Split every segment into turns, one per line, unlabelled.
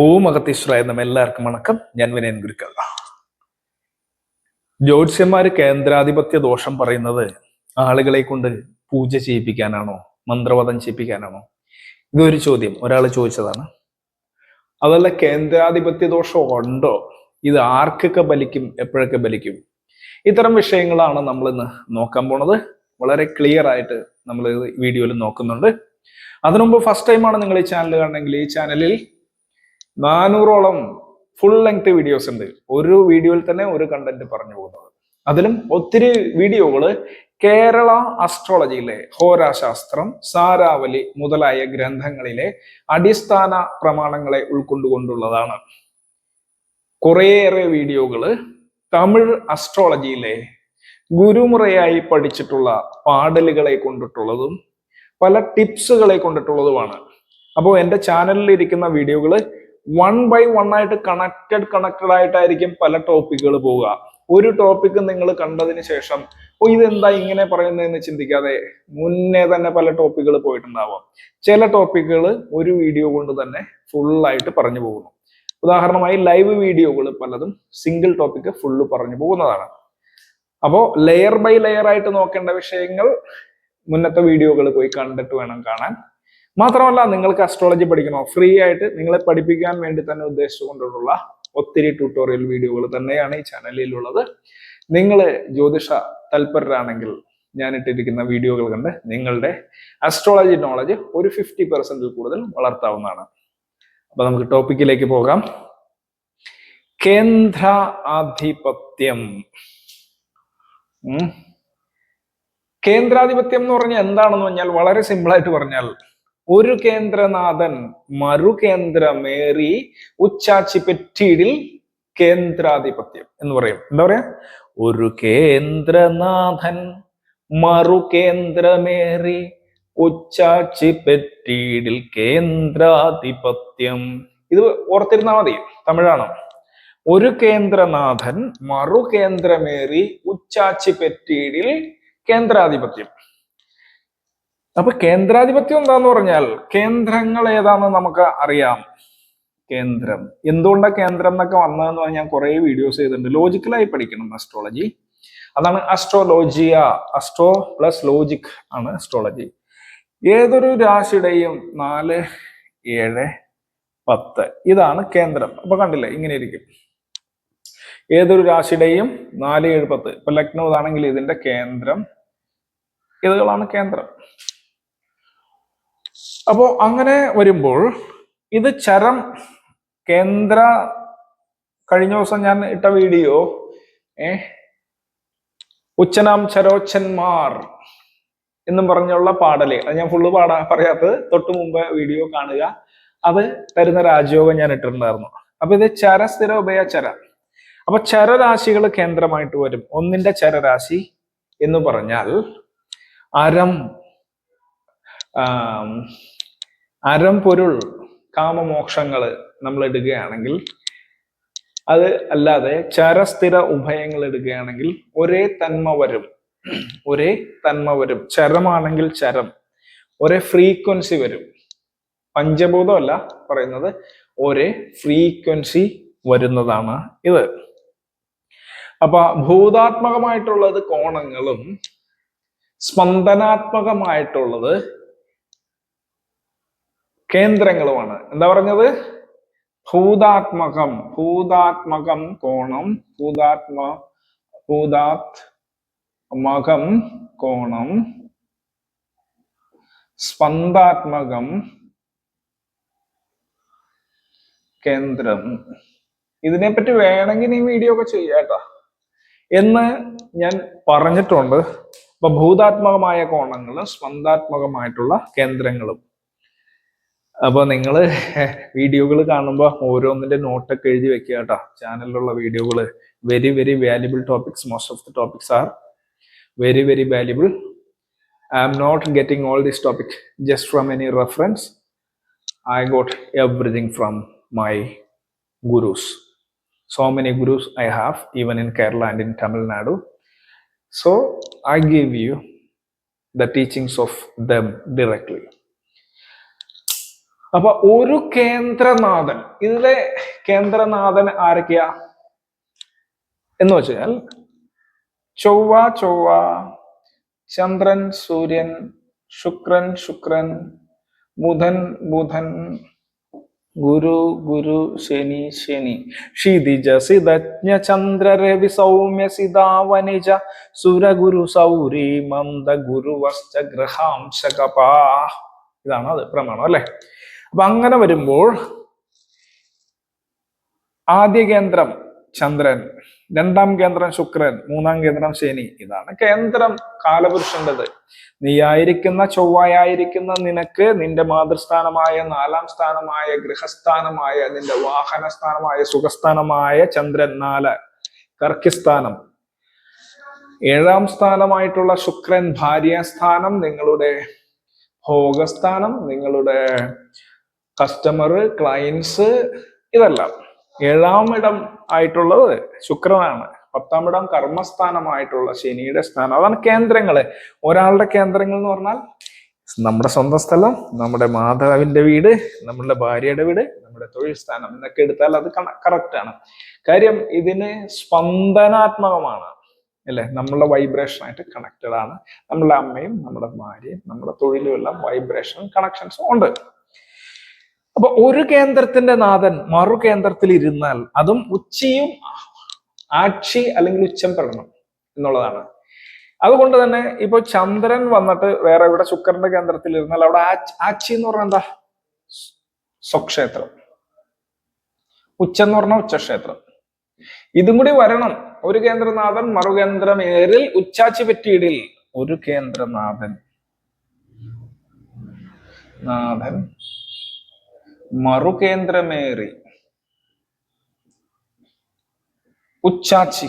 ഓം അകത്തീശ്വര എന്ന എല്ലാവർക്കും വണക്കം. ഞാൻ വിനയൻ ഗുരുക്കൾ ജ്യോത്സ്യന്മാര് കേന്ദ്രാധിപത്യ ദോഷം പറയുന്നത് ആളുകളെ കൊണ്ട് പൂജ ചെയ്യിപ്പിക്കാനാണോ മന്ത്രവാദം ചെയ്യിപ്പിക്കാനാണോ? ഇതൊരു ചോദ്യം. ഒരാൾ ചോദിച്ചതാണ്. അതല്ല കേന്ദ്രാധിപത്യ ദോഷം ഉണ്ടോ? ഇത് ആർക്കൊക്കെ ബലിക്കും എപ്പോഴൊക്കെ ബലിക്കും? ഇത്തരം വിഷയങ്ങളാണ് നമ്മൾ ഇന്ന് നോക്കാൻ പോണത്. വളരെ ക്ലിയർ ആയിട്ട് നമ്മൾ വീഡിയോയിൽ നോക്കുന്നുണ്ട്. അതിനുമുമ്പ് ഫസ്റ്റ് ടൈമാണ് നിങ്ങൾ ഈ ചാനൽ കാണണമെങ്കിൽ ഈ ചാനലിൽ നാനൂറോളം ഫുൾ ലെങ്ത് വീഡിയോസ് ഉണ്ട്. ഒരു വീഡിയോയിൽ തന്നെ ഒരു കണ്ടന്റ് പറഞ്ഞു പോകുന്നത്. അതിലും ഒത്തിരി വീഡിയോകൾ കേരള അസ്ട്രോളജിയിലെ ഹോരാശാസ്ത്രം സാരാവലി മുതലായ ഗ്രന്ഥങ്ങളിലെ അടിസ്ഥാന പ്രമാണങ്ങളെ ഉൾക്കൊണ്ടുകൊണ്ടുള്ളതാണ്. കുറേയേറെ വീഡിയോകൾ തമിഴ് അസ്ട്രോളജിയിലെ ഗുരുമുറയായി പഠിച്ചിട്ടുള്ള പാടലുകളെ കൊണ്ടിട്ടുള്ളതും പല ടിപ്സുകളെ കൊണ്ടിട്ടുള്ളതുമാണ്. അപ്പോൾ എന്റെ ചാനലിൽ ഇരിക്കുന്ന വീഡിയോകൾ വൺ ബൈ വൺ ആയിട്ട് കണക്റ്റഡ് കണക്റ്റഡ് ആയിട്ടായിരിക്കും പല ടോപ്പിക്കുകൾ പോവുക. ഒരു ടോപ്പിക്ക് നിങ്ങൾ കണ്ടതിന് ശേഷം ഓ ഇതെന്താ ഇങ്ങനെ പറയുന്നതെന്ന് ചിന്തിക്കാതെ മുന്നേ തന്നെ പല ടോപ്പിക്കുകൾ പോയിട്ടുണ്ടാവാം. ചില ടോപ്പിക്കുകൾ ഒരു വീഡിയോ കൊണ്ട് തന്നെ ഫുൾ ആയിട്ട് പറഞ്ഞു പോകുന്നു. ഉദാഹരണമായി ലൈവ് വീഡിയോകൾ പലതും സിംഗിൾ ടോപ്പിക്ക് ഫുള്ള് പറഞ്ഞു പോകുന്നതാണ്. അപ്പോൾ ലെയർ ബൈ ലെയർ ആയിട്ട് നോക്കേണ്ട വിഷയങ്ങൾ മുന്നത്തെ വീഡിയോകൾ പോയി കണ്ടിട്ട് വേണം കാണാൻ. മാത്രമല്ല നിങ്ങൾക്ക് അസ്ട്രോളജി പഠിക്കണോ? ഫ്രീ ആയിട്ട് നിങ്ങളെ പഠിപ്പിക്കാൻ വേണ്ടി തന്നെ ഉദ്ദേശിച്ചുകൊണ്ടുള്ള ഒത്തിരി ട്യൂട്ടോറിയൽ വീഡിയോകൾ തന്നെയാണ് ഈ ചാനലിലുള്ളത്. നിങ്ങൾ ജ്യോതിഷ തൽപരരാണെങ്കിൽ ഞാൻ ഇട്ടിരിക്കുന്ന വീഡിയോകൾ കണ്ട് നിങ്ങളുടെ അസ്ട്രോളജി നോളജ് ഒരു ഫിഫ്റ്റി പെർസെന്റിൽ കൂടുതൽ വളർത്താവുന്നതാണ്. അപ്പൊ നമുക്ക് ടോപ്പിക്കിലേക്ക് പോകാം. കേന്ദ്ര ആധിപത്യം. കേന്ദ്രാധിപത്യം എന്ന് പറഞ്ഞാൽ എന്താണെന്ന് പറഞ്ഞാൽ വളരെ സിമ്പിളായിട്ട് പറഞ്ഞാൽ ഒരു കേന്ദ്രനാഥൻ മറു കേന്ദ്രമേറി ഉച്ചാച്ചി പെറ്റീടിൽ കേന്ദ്രാധിപത്യം എന്ന് പറയും. എന്താ പറയാ? ഒരു കേന്ദ്രനാഥൻ മറു കേന്ദ്രമേറി ഉച്ചാച്ചി പെറ്റീടിൽ കേന്ദ്രാധിപത്യം. ഇത് ഓർത്തിരുന്നാൽ മതി. തമിഴാണോ? ഒരു കേന്ദ്രനാഥൻ മറു കേന്ദ്രമേറി ഉച്ചാച്ചി പെറ്റീടിൽ കേന്ദ്രാധിപത്യം. അപ്പൊ കേന്ദ്രാധിപത്യം എന്താന്ന് പറഞ്ഞാൽ കേന്ദ്രങ്ങൾ ഏതാണെന്ന് നമുക്ക് അറിയാം. കേന്ദ്രം. എന്തുകൊണ്ടാണ് കേന്ദ്രം എന്നൊക്കെ വന്നതെന്ന് പറഞ്ഞാൽ ഞാൻ കുറെ വീഡിയോസ് ചെയ്തിട്ടുണ്ട്. ലോജിക്കലായി പഠിക്കണം അസ്ട്രോളജി അതാണ് അസ്ട്രോലോജിയ അസ്ട്രോ പ്ലസ് ലോജിക് ആണ് അസ്ട്രോളജി ഏതൊരു രാശിയുടെയും നാല് ഏഴ് പത്ത്. ഇതാണ് കേന്ദ്രം. അപ്പൊ കണ്ടില്ലേ ഇങ്ങനെ ഇരിക്കും. ഏതൊരു രാശിയുടെയും നാല് ഏഴ് പത്ത്. ഇപ്പൊ ലക്നൗ ആണെങ്കിൽ ഇതിന്റെ കേന്ദ്രം. ഇതുകളാണ് കേന്ദ്രം? അപ്പോ അങ്ങനെ വരുമ്പോൾ ഇത് ചരം കേന്ദ്ര കഴിഞ്ഞ ദിവസം ഞാൻ ഇട്ട വീഡിയോ ഏ ഉച്ചനാം ചരോച്ചന്മാർ എന്നും പറഞ്ഞുള്ള പാടൽ. അത് ഞാൻ ഫുള്ള് പാടാ പറയാത്തത്. തൊട്ട് മുമ്പ് വീഡിയോ കാണുക. അത് തരുന്ന രാജയോഗം ഞാൻ ഇട്ടിട്ടുണ്ടായിരുന്നു. അപ്പൊ ഇത് ചരസ്ഥിര ഉഭയചര അപ്പൊ ചരരാശികൾ കേന്ദ്രമായിട്ട് വരും. ഒന്നിന്റെ ചരരാശി എന്ന് പറഞ്ഞാൽ അരം അരം പൊരുൾ കാമമോക്ഷങ്ങൾ നമ്മൾ എടുക്കുകയാണെങ്കിൽ അത് അല്ലാതെ ചരസ്ഥിര ഉഭയങ്ങൾ എടുക്കുകയാണെങ്കിൽ ഒരേ തന്മ വരും. ഒരേ തന്മ വരും. ചരമാണെങ്കിൽ ചരം. ഒരേ ഫ്രീക്വൻസി വരും. പഞ്ചഭൂതമല്ല പറയുന്നത്. ഒരേ ഫ്രീക്വൻസി വരുന്നതാണ് ഇത്. അപ്പൊ ഭൂതാത്മകമായിട്ടുള്ളത് കോണങ്ങളും സ്പന്ദനാത്മകമായിട്ടുള്ളത് കേന്ദ്രങ്ങളുമാണ്. എന്താ പറഞ്ഞത്? ഭൂതാത്മകം. ഭൂതാത്മകം കോണം. ഭൂതാത്മ ഭൂതാത്മകം കോണം. സ്പന്ദാത്മകം കേന്ദ്രം. ഇതിനെപ്പറ്റി വേണമെങ്കിൽ ഈ വീഡിയോ ഒക്കെ ചെയ്യാട്ടോ എന്ന് ഞാൻ പറഞ്ഞിട്ടുണ്ട്. അപ്പൊ ഭൂതാത്മകമായ കോണങ്ങളും സ്പന്ദാത്മകമായിട്ടുള്ള കേന്ദ്രങ്ങളും. അപ്പൊ നിങ്ങൾ വീഡിയോകൾ കാണുമ്പോൾ ഓരോന്നിന്റെ നോട്ടൊക്കെ എഴുതി വെക്കുക കേട്ടോ. ചാനലിലുള്ള വീഡിയോകൾ very very valuable topics most of the topics are very very valuable I am not getting all this topic just from any reference I got everything from my gurus so many gurus I have even in Kerala and in Tamil so I I you the teachings of them directly. അപ്പൊ ഒരു കേന്ദ്രനാഥൻ ഇതിലെ കേന്ദ്രനാഥൻ ആരൊക്കെയാ? എന്ന് വെച്ചാൽ ചൊവ്വ ചൊവ്വ ചന്ദ്രൻ സൂര്യൻ ശുക്രൻ ശുക്രൻ ബുധൻ ബുധൻ ഗുരു ഗുരു ശനി ശനി ക്ഷിതിജ സിതജ്ഞ ചന്ദ്ര രവി സൗമ്യ സിതാവനിജ സുരഗുരു സൗരി മന്ദ ഗുരുവശ്ച ഗ്രഹാംശകപാ ഇതാണ് അത് പ്രമാണം അല്ലെ? അപ്പൊ അങ്ങനെ വരുമ്പോൾ ആദ്യ കേന്ദ്രം ചന്ദ്രൻ രണ്ടാം കേന്ദ്രം ശുക്രൻ മൂന്നാം കേന്ദ്രം ശനി. ഇതാണ് കേന്ദ്രം കാലപുരുഷന്റെത്. നീയായിരിക്കുന്ന ചൊവ്വായിരിക്കുന്ന നിനക്ക് നിന്റെ മാതൃസ്ഥാനമായ നാലാം സ്ഥാനമായ ഗൃഹസ്ഥാനമായ നിന്റെ വാഹനസ്ഥാനമായ സുഖസ്ഥാനമായ ചന്ദ്രൻ നാല്. കർക്കിസ്ഥാനം. ഏഴാം സ്ഥാനമായിട്ടുള്ള ശുക്രൻ ഭാര്യാസ്ഥാനം നിങ്ങളുടെ ഭോഗസ്ഥാനം നിങ്ങളുടെ കസ്റ്റമർ ക്ലയൻസ് ഇതെല്ലാം. ഏഴാം ഇടം ആയിട്ടുള്ളത് ശുക്രനാണ്. പത്താം ഇടം കർമ്മസ്ഥാനമായിട്ടുള്ള ശനിയുടെ സ്ഥാനം. അതാണ് കേന്ദ്രങ്ങൾ. ഒരാളുടെ കേന്ദ്രങ്ങൾ എന്ന് പറഞ്ഞാൽ നമ്മുടെ സ്വന്തം സ്ഥലം നമ്മുടെ മാതാവിന്റെ വീട് നമ്മുടെ ഭാര്യയുടെ വീട് നമ്മുടെ തൊഴിൽ സ്ഥാനം എന്നൊക്കെ എടുത്താൽ അത് കറക്റ്റ് ആണ്. കാര്യം ഇതിന് സ്പന്ദനാത്മകമാണ്. അല്ലെ? നമ്മളുടെ വൈബ്രേഷൻ ആയിട്ട് കണക്റ്റഡ് ആണ്. നമ്മളുടെ അമ്മയും നമ്മുടെ ഭാര്യയും നമ്മുടെ തൊഴിലും എല്ലാം വൈബ്രേഷൻ കണക്ഷൻസും ഉണ്ട്. അപ്പൊ ഒരു കേന്ദ്രത്തിന്റെ നാഥൻ മറു കേന്ദ്രത്തിൽ ഇരുന്നാൽ അതും ഉച്ചയും ആക്ഷി അല്ലെങ്കിൽ ഉച്ചം പെടണം എന്നുള്ളതാണ്. അതുകൊണ്ട് തന്നെ ഇപ്പൊ ചന്ദ്രൻ വന്നിട്ട് വേറെ ഇവിടെ ശുക്രന്റെ കേന്ദ്രത്തിൽ ഇരുന്നാൽ അവിടെ ആക്ഷി എന്ന് പറഞ്ഞാൽ എന്താ? സ്വക്ഷേത്രം. ഉച്ച എന്ന് പറഞ്ഞാൽ ഉച്ചക്ഷേത്രം. ഇതും കൂടി വരണം. ഒരു കേന്ദ്രനാഥൻ മറുകേന്ദ്രമേറിൽ ഉച്ചാച്ചി പറ്റിയിടിൽ ഒരു കേന്ദ്രനാഥൻ. നാഥൻ. മറുകേന്ദ്രമേറി. ഉച്ചാച്ചി.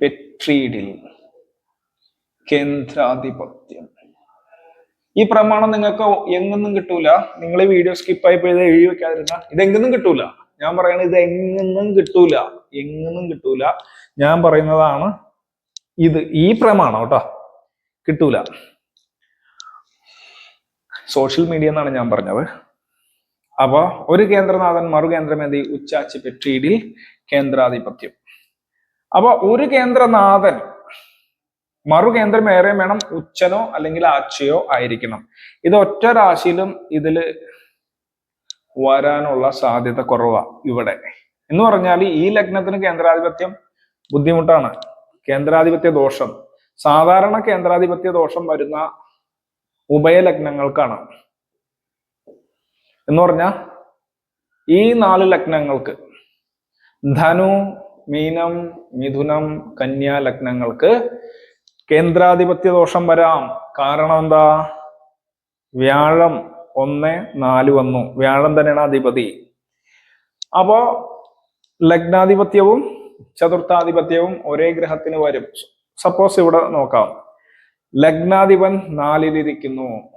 പെട്രീഡിൽ. കേന്ദ്രാധിപത്യം. ഈ പ്രമാണം നിങ്ങൾക്ക് എങ്ങൊന്നും കിട്ടൂല. നിങ്ങൾ ഈ വീഡിയോ സ്കിപ്പ് ആയി പോയത് എഴുതി വെക്കാതിരുന്ന ഇതെങ്ങൊന്നും കിട്ടൂല. ഞാൻ പറയുന്നത് ഇത് എങ്ങൊന്നും കിട്ടൂല. എങ്ങൊന്നും കിട്ടൂല. ഞാൻ പറയുന്നതാണ് ഇത് ഈ പ്രമാണം കേട്ടോ. കിട്ടൂല. സോഷ്യൽ മീഡിയ എന്നാണ് ഞാൻ പറഞ്ഞത്. അപ്പോൾ ഒരു കേന്ദ്രനാഥൻ മറു മറുകേന്ദ്രമേതി ഉച്ചാച്ചി പെട്രീഡിൽ കേന്ദ്രാധിപത്യം. അപ്പോൾ ഒരു കേന്ദ്രനാഥൻ മറു കേന്ദ്രം ഏറെ വേണം ഉച്ചനോ അല്ലെങ്കിൽ ആച്ചയോ ആയിരിക്കണം. ഇത് ഒറ്റ രാശിയിലും ഇതിൽ വരാനുള്ള സാധ്യത കുറവാ ഇവിടെ. എന്ന് പറഞ്ഞാൽ ഈ ലഗ്നത്തിന് കേന്ദ്രാധിപത്യം ബുദ്ധിമുട്ടാണ്. കേന്ദ്രാധിപത്യ ദോഷം. സാധാരണ കേന്ദ്രാധിപത്യ ദോഷം വരുന്ന ഉഭയലഗ്നങ്ങൾക്കാണ് എന്ന് പറഞ്ഞാൽ ഈ നാല് ലഗ്നങ്ങൾക്ക് ധനു മീനം മിഥുനം കന്യാ ലഗ്നങ്ങൾക്ക് കേന്ദ്രാധിപത്യ ദോഷം വരാം. കാരണം എന്താ? വ്യാഴം ഒന്ന് നാല് വന്നു. വ്യാഴം തന്നെയാണ് അധിപതി. അപ്പോ ലഗ്നാധിപത്യവും ചതുർത്ഥാധിപത്യവും ഒരേ ഗ്രഹത്തിന് വരും. സപ്പോസ് ഇവിടെ നോക്കാം. ലഗ്നാധിപൻ നാലിലിരിക്കുന്നു.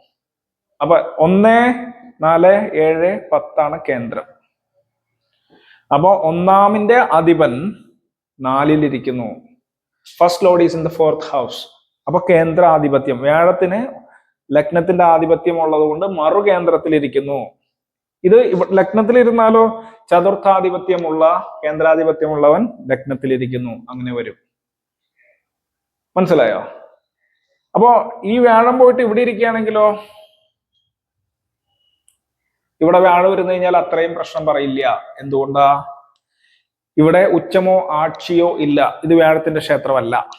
അപ്പൊ ഒന്ന് നാല് ഏഴ് പത്താണ് കേന്ദ്രം. അപ്പോ ഒന്നാമിന്റെ അധിപൻ നാലിലിരിക്കുന്നു. First lord is in the fourth house അപ്പൊ കേന്ദ്ര ആധിപത്യം ലഗ്നത്തിന്റെ ആധിപത്യം ഉള്ളത് കൊണ്ട് മറു കേന്ദ്രത്തിലിരിക്കുന്നു ഇത് ലഗ്നത്തിലിരുന്നാലോ? ചതുർത്ഥാധിപത്യമുള്ള കേന്ദ്രാധിപത്യമുള്ളവൻ ലഗ്നത്തിലിരിക്കുന്നു. അങ്ങനെ വരും. മനസ്സിലായോ? അപ്പോ ഈ വ്യാഴം പോയിട്ട് ഇവിടെ ഇരിക്കുകയാണെങ്കിലോ? ഇവിടെ വ്യാഴം വരുന്നു കഴിഞ്ഞാൽ അത്രയും പ്രശ്നം പറയില്ല. എന്തുകൊണ്ടാ? ഇവിടെ ഉച്ചമോ ആക്ഷിയോ ഇല്ല. ഇത് വ്യാഴത്തിന്റെ ക്ഷേത്രമല്ല.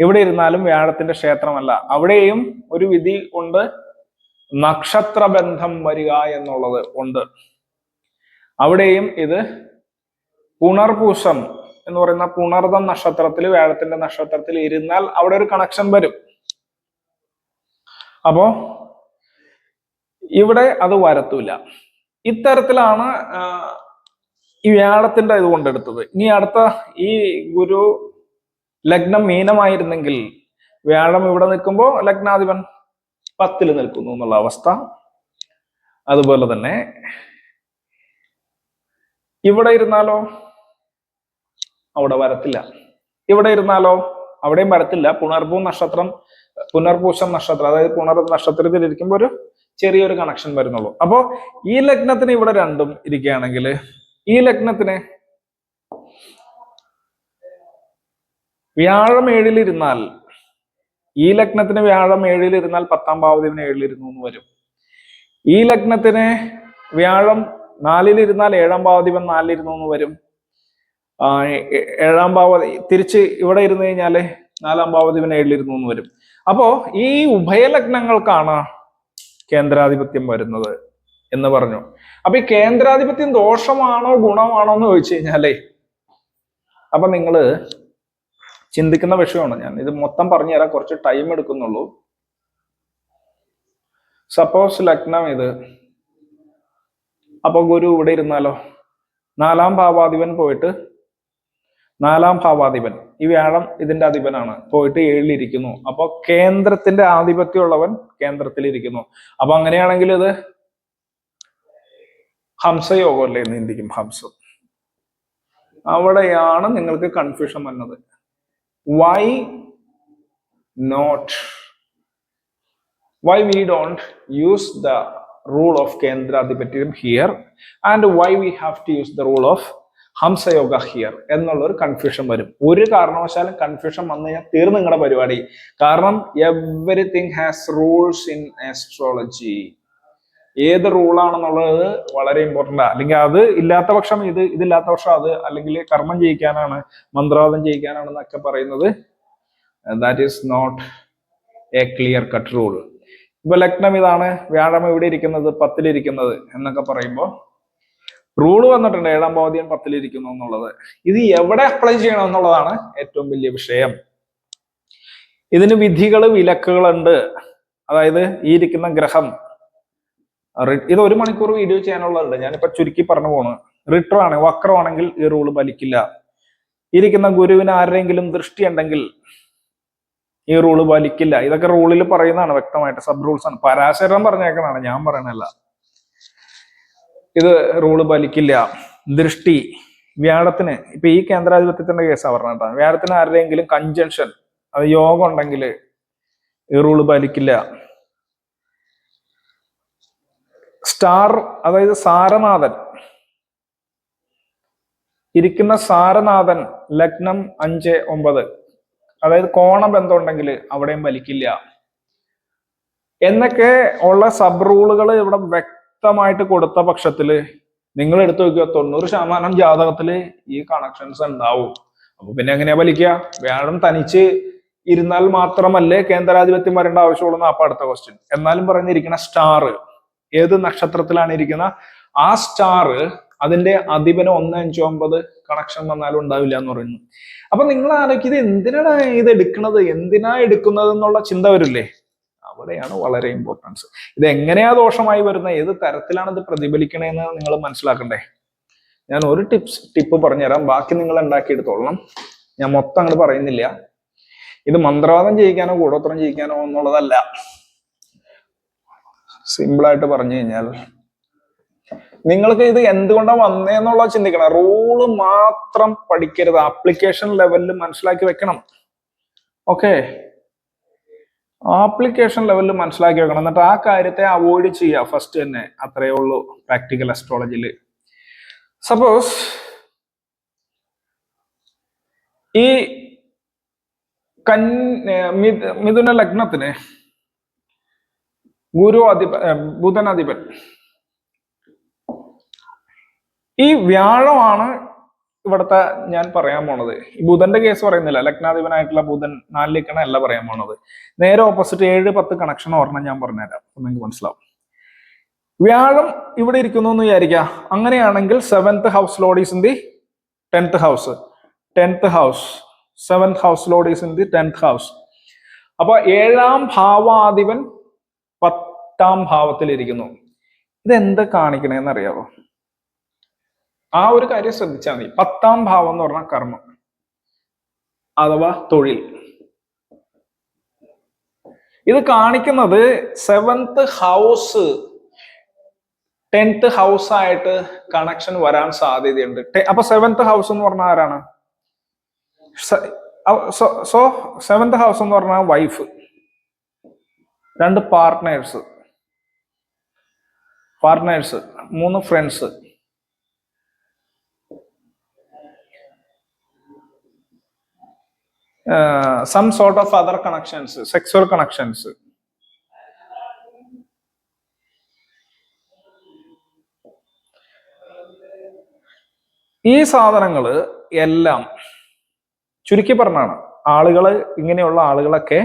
എവിടെ ഇരുന്നാലും വ്യാഴത്തിന്റെ ക്ഷേത്രമല്ല. അവിടെയും ഒരു വിധി ഉണ്ട്. നക്ഷത്രബന്ധം വരിക എന്നുള്ളത് ഉണ്ട്. അവിടെയും ഇത് പുണർപൂസം എന്ന് പറയുന്ന പുണർദം നക്ഷത്രത്തിൽ വ്യാഴത്തിന്റെ നക്ഷത്രത്തിൽ ഇരുന്നാൽ അവിടെ ഒരു കണക്ഷൻ വരും. അപ്പോ ഇവിടെ അത് വരത്തൂല. ഇത്തരത്തിലാണ് ഈ വ്യാഴത്തിന്റെ ഇത് കൊണ്ടെടുത്തത്. ഇനി അടുത്ത ഈ ഗുരു ലഗ്നം മീനമായിരുന്നെങ്കിൽ വ്യാഴം ഇവിടെ നിൽക്കുമ്പോൾ ലഗ്നാധിപൻ പത്തിൽ നിൽക്കുന്നു എന്നുള്ള അവസ്ഥ. അതുപോലെ തന്നെ ഇവിടെ ഇരുന്നാലോ? അവിടെ വരത്തില്ല. ഇവിടെ ഇരുന്നാലോ? അവിടെയും വരത്തില്ല. പുണർഭൂ നക്ഷത്രം പുനർപൂശം നക്ഷത്രം അതായത് പുണർ നക്ഷത്രത്തിൽ ഇരിക്കുമ്പോൾ ഒരു ചെറിയൊരു കണക്ഷൻ വരുന്നുള്ളൂ. അപ്പോ ഈ ലഗ്നത്തിന് ഇവിടെ രണ്ടും ഇരിക്കുകയാണെങ്കിൽ ഈ ലഗ്നത്തിന് വ്യാഴം ഏഴിലിരുന്നാൽ ഈ ലഗ്നത്തിന് വ്യാഴം ഏഴിലിരുന്നാൽ പത്താം ഭാവതിന് ഏഴിലിരുന്നു എന്ന് വരും. ഈ ലഗ്നത്തിന് വ്യാഴം നാലിലിരുന്നാൽ ഏഴാം ഭാവതിവൻ നാലിലിരുന്നു എന്ന് വരും. ഏഴാം ഭാവതി തിരിച്ച് ഇവിടെ ഇരുന്ന് കഴിഞ്ഞാൽ നാലാം ഭാവതി പിന്നെ ഏഴിലിരുന്നു എന്ന് വരും. അപ്പോ ഈ ഉഭയലഗ്നങ്ങൾക്കാണ് കേന്ദ്രാധിപത്യം വരുന്നത് എന്ന് പറഞ്ഞു. അപ്പൊ ഈ കേന്ദ്രാധിപത്യം ദോഷമാണോ ഗുണമാണോ എന്ന് ചോദിച്ചു കഴിഞ്ഞാലേ അപ്പൊ നിങ്ങൾ ചിന്തിക്കുന്ന വിഷയമാണ് ഞാൻ. ഇത് മൊത്തം പറഞ്ഞു തരാൻ കുറച്ച് ടൈം എടുക്കുന്നുള്ളൂ. സപ്പോസ് ലഗ്നം ഇത്. അപ്പൊ ഗുരു ഇവിടെ ഇരുന്നാലോ? നാലാം ഭാവാധിപൻ പോയിട്ട് നാലാം ഭാവാധിപൻ. ഈ വ്യാഴം ഇതിന്റെ അധിപനാണ്. പോയിട്ട് ഏഴിലിരിക്കുന്നു അപ്പൊ കേന്ദ്രത്തിന്റെ ആധിപത്യമുള്ളവൻ കേന്ദ്രത്തിലിരിക്കുന്നു അപ്പൊ അങ്ങനെയാണെങ്കിൽ ഇത് ഹംസയോഗം അല്ലേ നീന്തിക്കും ഹംസം. അവിടെയാണ് നിങ്ങൾക്ക് കൺഫ്യൂഷൻ വന്നത്. Why not why we don't use the rule of കേന്ദ്രാധിപത്യം here and why we have to use the rule of Hamsa Yoga here എന്നുള്ള ഒരു കൺഫ്യൂഷൻ വരും. ഒരു കാരണവശാലും കൺഫ്യൂഷൻ വന്നു കഴിഞ്ഞാൽ തീർന്നു നിങ്ങളുടെ പരിപാടി. കാരണം everything has rules in astrology ഏത് റൂളാണെന്നുള്ളത് വളരെ ഇമ്പോർട്ടന്റ് അല്ലെങ്കിൽ അത് ഇല്ലാത്ത പക്ഷം ഇത് ഇതില്ലാത്ത പക്ഷം അത് അല്ലെങ്കിൽ കർമ്മം ചെയ്യിക്കാനാണ് മന്ത്രവാദം ചെയ്യിക്കാനാണെന്നൊക്കെ പറയുന്നത്. That is not a clear cut rule ഇപ്പൊ ലഗ്നം ഇതാണ് വ്യാഴം എവിടെ ഇരിക്കുന്നത് പത്തിലിരിക്കുന്നത് എന്നൊക്കെ പറയുമ്പോൾ റൂൾ വന്നിട്ടുണ്ട് ഏഴാം ഭാവതിയൻ പത്തിലിരിക്കുന്നു എന്നുള്ളത്. ഇത് എവിടെ അപ്ലൈ ചെയ്യണം എന്നുള്ളതാണ് ഏറ്റവും വലിയ വിഷയം. ഇതിന് വിധികൾ വിലക്കുകളുണ്ട്. അതായത് ഈ ഇരിക്കുന്ന ഗ്രഹം. ഇത് ഒരു മണിക്കൂർ വീഡിയോ ചെയ്യാനുള്ളതുണ്ട് ഞാനിപ്പോ ചുരുക്കി പറഞ്ഞു പോണ്. റിട്ടർ ആണ് വക്രമാണെങ്കിൽ ഈ റൂൾ പാലിക്കില്ല. ഇരിക്കുന്ന ഗുരുവിന് ആരുടെയെങ്കിലും ദൃഷ്ടി ഉണ്ടെങ്കിൽ ഈ റൂൾ പാലിക്കില്ല. ഇതൊക്കെ റൂളിൽ പറയുന്നതാണ് വ്യക്തമായിട്ട്. സബ് റൂൾസ് ആണ്. പരാശരം പറഞ്ഞേക്കുന്നതാണ്. ഞാൻ പറയണല്ല ഇത് റൂൾ പാലിക്കില്ല. ദൃഷ്ടി. വ്യാഴത്തിന് ഇപ്പൊ ഈ കേന്ദ്രാധിപത്യത്തിന്റെ കേസാ പറഞ്ഞ കേട്ടോ. വ്യാഴത്തിന് ആരുടെയെങ്കിലും കഞ്ചൻഷൻ അത് യോഗം ഉണ്ടെങ്കിൽ ഈ റൂൾ പാലിക്കില്ല. സ്റ്റാർ അതായത് സാരനാഥൻ. ഇരിക്കുന്ന സാരനാഥൻ ലഗ്നം അഞ്ച് ഒമ്പത്. അതായത് കോണബന്ധം ഉണ്ടെങ്കിൽ അവിടെയും വലിക്കില്ല. എന്നൊക്കെ ഉള്ള സബ് റൂളുകൾ ഇവിടെ വ്യക്തമായിട്ട് കൊടുത്ത പക്ഷത്തിൽ നിങ്ങൾ എടുത്തു നോക്കുക തൊണ്ണൂറ് ശതമാനം ജാതകത്തിൽ ഈ കണക്ഷൻസ് ഉണ്ടാവും. അപ്പൊ പിന്നെ എങ്ങനെയാ വലിക്കുക വ്യാഴം തനിച്ച് ഇരുന്നാൽ മാത്രമല്ലേ കേന്ദ്രാധിപത്യം വരേണ്ട ആവശ്യമുള്ളൂ അപ്പൊ അടുത്ത ക്വസ്റ്റ്യൻ എന്നാലും പറഞ്ഞിരിക്കുന്ന സ്റ്റാർ ഏത് നക്ഷത്രത്തിലാണ് ഇരിക്കുന്ന? ആ സ്റ്റാർ അതിന്റെ അധിപന് ഒന്ന് അഞ്ച് ഒമ്പത് കണക്ഷൻ വന്നാലും ഉണ്ടാവില്ല എന്ന് പറയുന്നു. അപ്പൊ നിങ്ങൾ ആലോചിക്കുക ഇത് എന്തിനാണ് ഇത് എടുക്കുന്നത് എന്തിനാ എടുക്കുന്നത് എന്നുള്ള ചിന്ത വരില്ലേ? അവിടെയാണ് വളരെ ഇമ്പോർട്ടൻസ് ഇത് എങ്ങനെയാ ദോഷമായി വരുന്നത് ഏത് തരത്തിലാണ് ഇത് പ്രതിഫലിക്കണേന്ന് നിങ്ങൾ മനസ്സിലാക്കണ്ടേ? ഞാൻ ഒരു ടിപ്സ് ടിപ്പ് പറഞ്ഞുതരാം. ബാക്കി നിങ്ങൾ ഉണ്ടാക്കിയെടുത്തോളണം ഞാൻ മൊത്തം അങ്ങോട്ട് പറയുന്നില്ല. ഇത് മന്ത്രവാദം ചെയ്യിക്കാനോ കൂടോത്രം ചെയ്യിക്കാനോ എന്നുള്ളതല്ല സിമ്പിളായിട്ട് പറഞ്ഞു കഴിഞ്ഞാൽ നിങ്ങൾക്ക് ഇത് എന്തുകൊണ്ടാണ് വന്നേന്നുള്ള ചിന്തിക്കണം. റൂൾ മാത്രം പഠിക്കരുത്. ആപ്ലിക്കേഷൻ ലെവലിൽ മനസ്സിലാക്കി വെക്കണം. ഓക്കെ ആപ്ലിക്കേഷൻ ലെവലിൽ മനസ്സിലാക്കി വെക്കണം. എന്നിട്ട് ആ കാര്യത്തെ അവോയ്ഡ് ചെയ്യുക ഫസ്റ്റ് തന്നെ. അത്രയേ ഉള്ളൂ പ്രാക്ടിക്കൽ അസ്ട്രോളജിയിൽ സപ്പോസ് ഈ കൻ മിഥുന ലഗ്നത്തിന് ഗുരു അധിപ ബുധനാധിപൻ ഈ വ്യാഴമാണ് ഇവിടുത്തെ ഞാൻ പറയാൻ പോണത് ബുധന്റെ കേസ് പറയുന്നില്ല ലഗ്നാധിപനായിട്ടുള്ള ബുധൻ നാലിലേക്കാണ് അല്ല പറയാൻ പോണത്. നേരെ ഓപ്പോസിറ്റ് ഏഴ് പത്ത് കണക്ഷൻ ഓർണ ഞാൻ പറഞ്ഞുതരാം നിങ്ങൾക്ക് മനസ്സിലാവും. വ്യാഴം ഇവിടെ ഇരിക്കുന്നു എന്ന് വിചാരിക്കുക അങ്ങനെയാണെങ്കിൽ seventh house lord is in the tenth house tenth house seventh house lord is in the tenth house അപ്പൊ ഏഴാം ഭാവാധിപൻ പത്താം ഭാവത്തിലിരിക്കുന്നു ഇത് എന്ത് കാണിക്കണേന്ന് അറിയാവോ ആ ഒരു കാര്യം ശ്രദ്ധിച്ചാൽ മതി. പത്താം ഭാവം എന്ന് പറഞ്ഞ കർമ്മം. അഥവാ തൊഴിൽ. ഇത് കാണിക്കുന്നത് സെവൻത് ഹൗസ് ടെൻത്ത് ഹൗസ് ആയിട്ട് കണക്ഷൻ വരാൻ സാധ്യതയുണ്ട്. അപ്പൊ സെവൻത് ഹൗസ് എന്ന് പറഞ്ഞാൽ ആരാണ്? സോ സെവൻത് ഹൗസ് എന്ന് പറഞ്ഞാൽ വൈഫ് രണ്ട് പാർട്ട്നേഴ്സ് പാർട്ട്നേഴ്സ് മൂന്ന് friends some sort of other connections sexual connections ഈ സാധനങ്ങൾ എല്ലാം ചുരുക്കി പറഞ്ഞാണ് ആളുകൾ ഇങ്ങനെയുള്ള ആളുകളൊക്കെ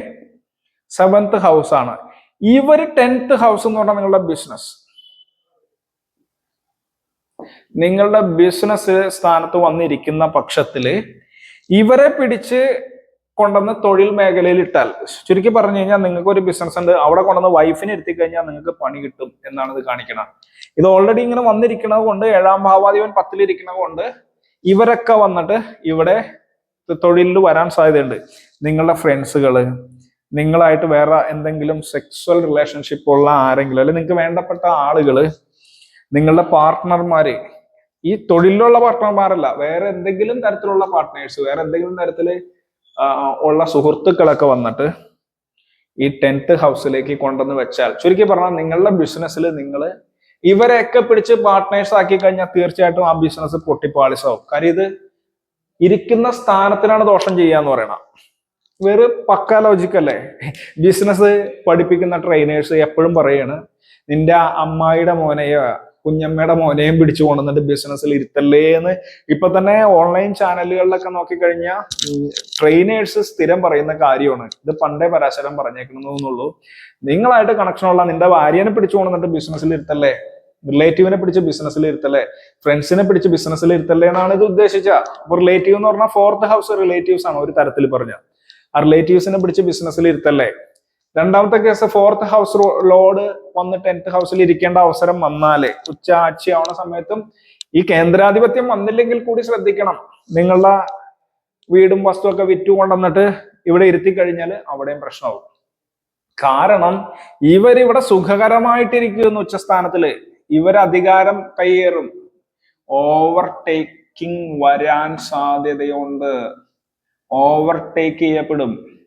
സെവൻത്ത് ഹൗസ് ആണ്. ഇവർ ടെൻത്ത് ഹൗസ് എന്ന് പറഞ്ഞാൽ നിങ്ങളുടെ ബിസിനസ് നിങ്ങളുടെ ബിസിനസ് സ്ഥാനത്ത് വന്നിരിക്കുന്ന പക്ഷത്തിൽ ഇവരെ പിടിച്ച് കൊണ്ടുവന്ന് തൊഴിൽ മേഖലയിൽ ഇട്ടാൽ ചുരുക്കി പറഞ്ഞു കഴിഞ്ഞാൽ നിങ്ങൾക്ക് ഒരു ബിസിനസ് ഉണ്ട് അവിടെ കൊണ്ടുവന്ന് വൈഫിനെ ഇരുത്തി കഴിഞ്ഞാൽ നിങ്ങൾക്ക് പണി കിട്ടും എന്നാണ് ഇത് കാണിക്കണം. ഇത് ഓൾറെഡി ഇങ്ങനെ വന്നിരിക്കുന്നത് കൊണ്ട് ഏഴാം ഭാവാധിപൻ പത്തിലിരിക്കുന്നത് കൊണ്ട് ഇവരൊക്കെ വന്നിട്ട് ഇവിടെ തൊഴിലിൽ വരാൻ സാധ്യതയുണ്ട്. നിങ്ങളുടെ ഫ്രണ്ട്സുകൾ നിങ്ങളായിട്ട് വേറെ എന്തെങ്കിലും സെക്സ്വൽ റിലേഷൻഷിപ്പ് ഉള്ള ആരെങ്കിലും അല്ലെങ്കിൽ നിങ്ങൾക്ക് വേണ്ടപ്പെട്ട ആളുകൾ നിങ്ങളുടെ പാർട്ട്ണർമാര് ഈ തൊഴിലിലുള്ള പാർട്ട്ണർമാരല്ല വേറെ എന്തെങ്കിലും തരത്തിലുള്ള പാർട്ട്നേഴ്സ് വേറെ എന്തെങ്കിലും തരത്തിൽ ഉള്ള സുഹൃത്തുക്കളൊക്കെ വന്നിട്ട് ഈ ടെൻത്ത് ഹൗസിലേക്ക് കൊണ്ടുവന്ന് വെച്ചാൽ ചുരുക്കി പറഞ്ഞാൽ നിങ്ങളുടെ ബിസിനസ്സിൽ നിങ്ങൾ ഇവരെയൊക്കെ പിടിച്ച് പാർട്ട്നേഴ്സ് ആക്കി കഴിഞ്ഞാൽ തീർച്ചയായിട്ടും ആ ബിസിനസ് പൊട്ടിപ്പാളിസാവും കാര്യം ഇത് ഇരിക്കുന്ന സ്ഥാനത്തിനാണ് ദോഷം ചെയ്യാന്ന് പറയണം. വേറെ പക്ക ലോജിക്കല്ലേ ബിസിനസ് പഠിപ്പിക്കുന്ന ട്രെയിനേഴ്സ് എപ്പോഴും പറയാണ് നിന്റെ അമ്മായിയുടെ മോനെയോ കുഞ്ഞമ്മയുടെ മോനെയും പിടിച്ചു കൊണ്ടുവന്നിട്ട് ബിസിനസ്സിൽ ഇരുത്തല്ലേ എന്ന് ഇപ്പൊ തന്നെ ഓൺലൈൻ ചാനലുകളിലൊക്കെ നോക്കിക്കഴിഞ്ഞാൽ ട്രെയിനേഴ്സ് സ്ഥിരം പറയുന്ന കാര്യമാണ്. ഇത് പണ്ടേ പരാശരം പറഞ്ഞേക്കണമെന്നുള്ളൂ നിങ്ങളായിട്ട് കണക്ഷൻ ഉള്ള നിന്റെ ഭാര്യനെ പിടിച്ചു കൊണ്ടുവന്നിട്ട് ബിസിനസ്സിൽ ഇരുത്തല്ലേ? റിലേറ്റീവിനെ പിടിച്ച് ബിസിനസ്സിൽ ഇരുത്തല്ലേ? ഫ്രണ്ട്സിനെ പിടിച്ച് ബിസിനസ്സിൽ ഇരുത്തല്ലേ എന്നാണ് ഇത് ഉദ്ദേശിച്ച. അപ്പൊ റിലേറ്റീവ് എന്ന് പറഞ്ഞാൽ ഫോർത്ത് ഹൗസ് റിലേറ്റീവ്സ് ആണ് ഒരു തരത്തിൽ പറഞ്ഞ. ആ റിലേറ്റീവ്സിനെ പിടിച്ച് ബിസിനസ്സിൽ ഇരുത്തല്ലേ? രണ്ടാമത്തെ കേസ് ഫോർത്ത് ഹൗസ് ലോഡ് വന്ന് ടെൻത്ത് ഹൗസിൽ ഇരിക്കേണ്ട അവസരം വന്നാൽ ഉച്ച ആഴ്ചയാവുന്ന സമയത്തും ഈ കേന്ദ്രാധിപത്യം വന്നില്ലെങ്കിൽ കൂടി ശ്രദ്ധിക്കണം. നിങ്ങളുടെ വീടും വസ്തുവൊക്കെ വിറ്റു കൊണ്ടുവന്നിട്ട് ഇവിടെ ഇരുത്തി കഴിഞ്ഞാൽ അവിടെയും പ്രശ്നമാവും. കാരണം ഇവരിവിടെ സുഖകരമായിട്ടിരിക്കുന്നു ഉച്ചസ്ഥാനത്തിൽ. ഇവരധികാരം കയ്യേറും. ഓവർടേക്കിംഗ് വരാൻ സാധ്യതയുണ്ട്. ഓവർടേക്ക് ചെയ്യപ്പെടും.